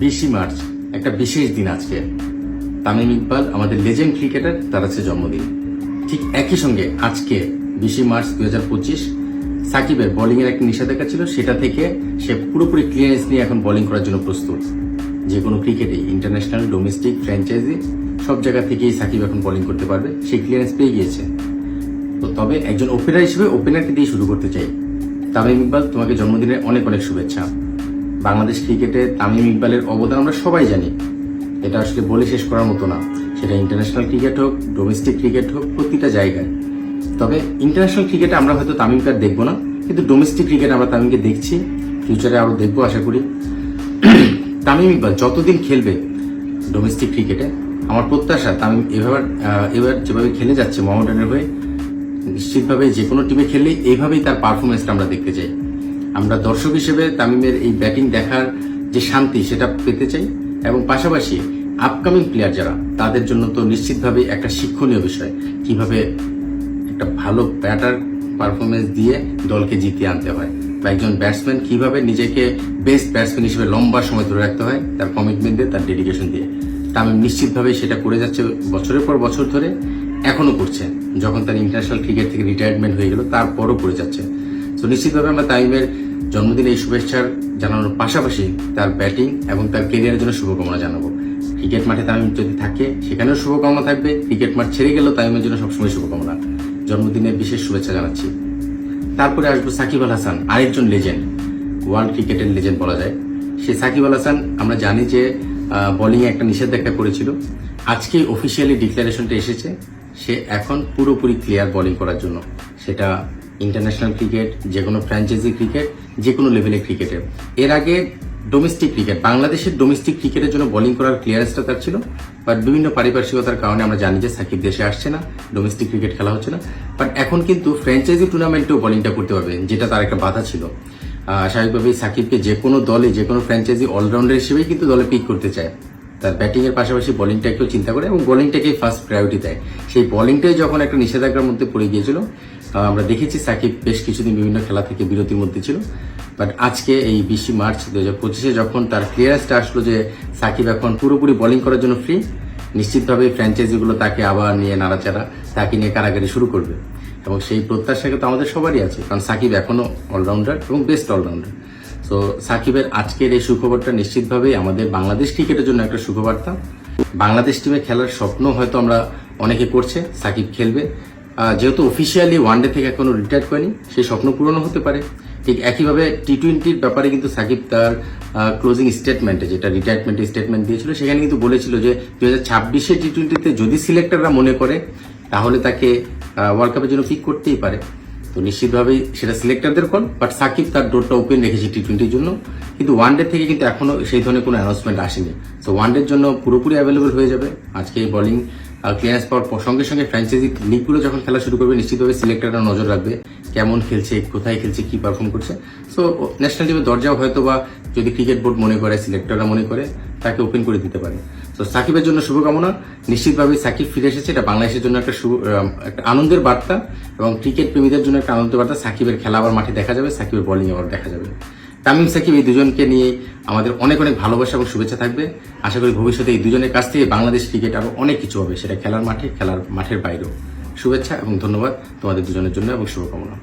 বিশে মার্চ, একটা বিশেষ দিন আজকে। তামিম ইকবাল, আমাদের লেজেন্ড ক্রিকেটার, তার আছে জন্মদিন। ঠিক একই সঙ্গে আজকে বিশে মার্চ দু হাজার পঁচিশ, সাকিবের বোলিং এর একটা নিষেধাজ্ঞা ছিল, সেটা থেকে সে পুরোপুরি ক্লিয়ারেন্স নিয়ে এখন বোলিং করার জন্য প্রস্তুত। যে কোনো ক্রিকেটে ইন্টারন্যাশনাল ডোমেস্টিক ফ্র্যাঞ্চাইজি সব জায়গা থেকেই সাকিব এখন বোলিং করতে পারবে সেই ক্লিয়ারেন্স পেয়ে গিয়েছে। তো তবে একজন ওপেনার হিসেবে ওপেনারকে দিয়ে শুরু করতে চাই। তামিম ইকবাল, তোমাকে জন্মদিনের অনেক অনেক শুভেচ্ছা। বাংলাদেশ ক্রিকেটে তামিম ইকবালের অবদান আমরা সবাই জানি। এটা আসলে বলে শেষ করার মতো না। সেটা ইন্টারন্যাশনাল ক্রিকেট হোক ডোমেস্টিক ক্রিকেট হোক, প্রতিটা জায়গায়। তবে ইন্টারন্যাশনাল ক্রিকেটে আমরা হয়তো তামিমকে আর দেখব না, কিন্তু ডোমেস্টিক ক্রিকেটে আমরা তামিমকে দেখছি ফিউচারে আরও দেখব আশা করি। তামিম ইকবাল যতদিন খেলবে ডোমেস্টিক ক্রিকেটে আমার প্রত্যাশা তামিম এবার এবার যেভাবে খেলে যাচ্ছে মোহামেডানের হয়ে, নিশ্চিতভাবে যে কোনো টিমে খেললে এইভাবেই তার পারফরমেন্সটা আমরা দেখতে চাই। আমরা দর্শক হিসেবে তামিমের এই ব্যাটিং দেখার যে শান্তি, সেটা পেতে চাই। এবং পাশাপাশি আপকামিং প্লেয়ার যারা, তাদের জন্য তো নিশ্চিতভাবে একটা শিক্ষণীয় বিষয়, কীভাবে একটা ভালো ব্যাটার পারফরমেন্স দিয়ে দলকে জিতিয়ে আনতে হয়। বা একজন ব্যাটসম্যান কীভাবে নিজেকে বেস্ট ব্যাটসম্যান হিসেবে লম্বা সময় ধরে রাখতে হয়, তার কমিটমেন্ট দিয়ে, তার ডেডিকেশন দিয়ে। তামিম নিশ্চিতভাবে সেটা করে যাচ্ছে বছরের পর বছর ধরে, এখনও করছে। যখন তার ইন্টারন্যাশনাল ক্রিকেট থেকে রিটায়ারমেন্ট হয়ে গেল, তারপরও করে যাচ্ছে। তো নিশ্চিতভাবে আমরা তামিমের জন্মদিনে এই শুভেচ্ছার জানানোর পাশাপাশি তার ব্যাটিং এবং তার কেরিয়ারের জন্য শুভকামনা জানাব। ক্রিকেট মাঠে তামিম যদি থাকে, সেখানেও শুভকামনা থাকবে। ক্রিকেট মাঠ ছেড়ে গেলেও তামিমের জন্য সবসময় শুভকামনা। জন্মদিনে বিশেষ শুভেচ্ছা জানাচ্ছি। তারপরে আসব সাকিব আল হাসান, আরেকজন লেজেন্ড ওয়ার্ল্ড ক্রিকেটের লেজেন্ড বলা যায়। সে সাকিব আল হাসান, আমরা জানি যে বোলিংয়ে একটা নিষেধাজ্ঞা করেছিল। আজকে অফিসিয়ালি ডিক্লারেশনটা এসেছে। সে এখন পুরোপুরি ক্লিয়ার বোলিং করার জন্য। সেটা ইন্টারন্যাশনাল ক্রিকেট যে কোনো ফ্র্যাঞ্চাইজি ক্রিকেট যে কোনো লেভেলের ক্রিকেটে এর। আগে ডোমেস্টিক ক্রিকেট বাংলাদেশের ডোমেস্টিক ক্রিকেটের জন্য বোলিং করার ক্লিয়ারেন্সটা তার ছিল বাট বিভিন্ন পারিপার্শ্বিকতার কারণে আমরা জানি যে সাকিব দেশে আসছে না ডোমেস্টিক ক্রিকেট খেলা হচ্ছে না। বাট এখন কিন্তু ফ্র্যাঞ্চাইজি টুর্নামেন্টেও বোলিংটা করতে পারবে, যেটা তার একটা বাধা ছিল। স্বাভাবিকভাবেই সাকিবকে যে কোনো দলে, যে কোনো ফ্র্যাঞ্চাইজি অলরাউন্ডার হিসেবেই কিন্তু দলে পিক করতে চায়। তার ব্যাটিংয়ের পাশাপাশি বোলিংটাকেও চিন্তা করে এবং বোলিংটাকেই ফার্স্ট প্রায়োরিটি দেয়। সেই বোলিংটাই যখন একটা নিষেধাজ্ঞার মধ্যে পড়ে গিয়েছিল আহ, আমরা দেখেছি সাকিব বেশ কিছুদিন বিভিন্ন খেলা থেকে বিরতির মধ্যে ছিল। বাট আজকে এই বিশে মার্চ দু হাজার পঁচিশে যখন তার ক্লিয়ারেন্সটা আসলো যে সাকিব এখন পুরোপুরি বোলিং করার জন্য ফ্রি নিশ্চিতভাবে ফ্র্যাঞ্চাইজিগুলো তাকে আবার নিয়ে নাড়াচাড়া তাকে নিয়ে কারাগারি শুরু করবে। এবং সেই প্রত্যাশা তো আমাদের সবারই আছে কারণ সাকিব এখনও অলরাউন্ডার এবং বেস্ট অলরাউন্ডার তো সাকিবের আজকের এই সুখবরটা নিশ্চিতভাবেই আমাদের বাংলাদেশ ক্রিকেটের জন্য একটা সুখবার্তা। বাংলাদেশ টিমে খেলার স্বপ্ন হয়তো আমরা অনেকে করছে সাকিব খেলবে। যেহেতু অফিসিয়ালি ওয়ানডে থেকে এখনও রিটায়ার করেনি, সেই স্বপ্ন পূরণও হতে পারে। ঠিক একইভাবে টি টোয়েন্টির ব্যাপারে কিন্তু সাকিব তার ক্লোজিং স্টেটমেন্টে যেটা রিটায়ারমেন্টের স্টেটমেন্ট দিয়েছিল, সেখানে কিন্তু বলেছিল যে দু হাজার ছাব্বিশে টি টোয়েন্টিতে যদি সিলেক্টররা মনে করে, তাহলে তাকে ওয়ার্ল্ড কাপের জন্য পিক করতেই পারে। তো নিশ্চিতভাবেই সেটা সিলেক্টরদের কল বাট সাকিব তার ডোরটা ওপেন রেখেছে টি টোয়েন্টির জন্য। কিন্তু ওয়ানডে থেকে কিন্তু এখনও সেই ধরনের কোনো অ্যানাউন্সমেন্ট আসেনি। তো ওয়ানডের জন্য পুরোপুরি অ্যাভেলেবল হয়ে যাবে। আজকে এই বোলিং ক্লিয়ারেন্স পাওয়ার সঙ্গে সঙ্গে ফ্র্যাঞ্চাইজি লিগগুলো যখন খেলা শুরু করবে, নিশ্চিতভাবে সিলেক্টররা নজর রাখবে কেমন খেলছে, কোথায় খেলছে, কি পারফর্ম করছে। সো ন্যাশনাল টিমের দরজাও হয়তো বা যদি ক্রিকেট বোর্ড মনে করে সিলেক্টররা মনে করে, তাকে ওপেন করে দিতে পারে। তো সাকিবের জন্য শুভকামনা। নিশ্চিতভাবে সাকিব ফিরে এসেছে। এটা বাংলাদেশের জন্য একটা একটা আনন্দের বার্তা এবং ক্রিকেট প্রেমীদের জন্য একটা আনন্দের বার্তা। সাকিবের খেলা আবার মাঠে দেখা যাবে, সাকিবের বলিং আবার দেখা যাবে। তামিম সাকিব এই দুজনকে নিয়ে আমাদের অনেক অনেক ভালোবাসা এবং শুভেচ্ছা থাকবে। আশা করি ভবিষ্যতে এই দুজনের কাছ থেকে বাংলাদেশ ক্রিকেট আরও অনেক কিছু হবে, সেটা খেলার মাঠে, খেলার মাঠের বাইরেও। শুভেচ্ছা এবং ধন্যবাদ তোমাদের দুজনের জন্য এবং শুভকামনা।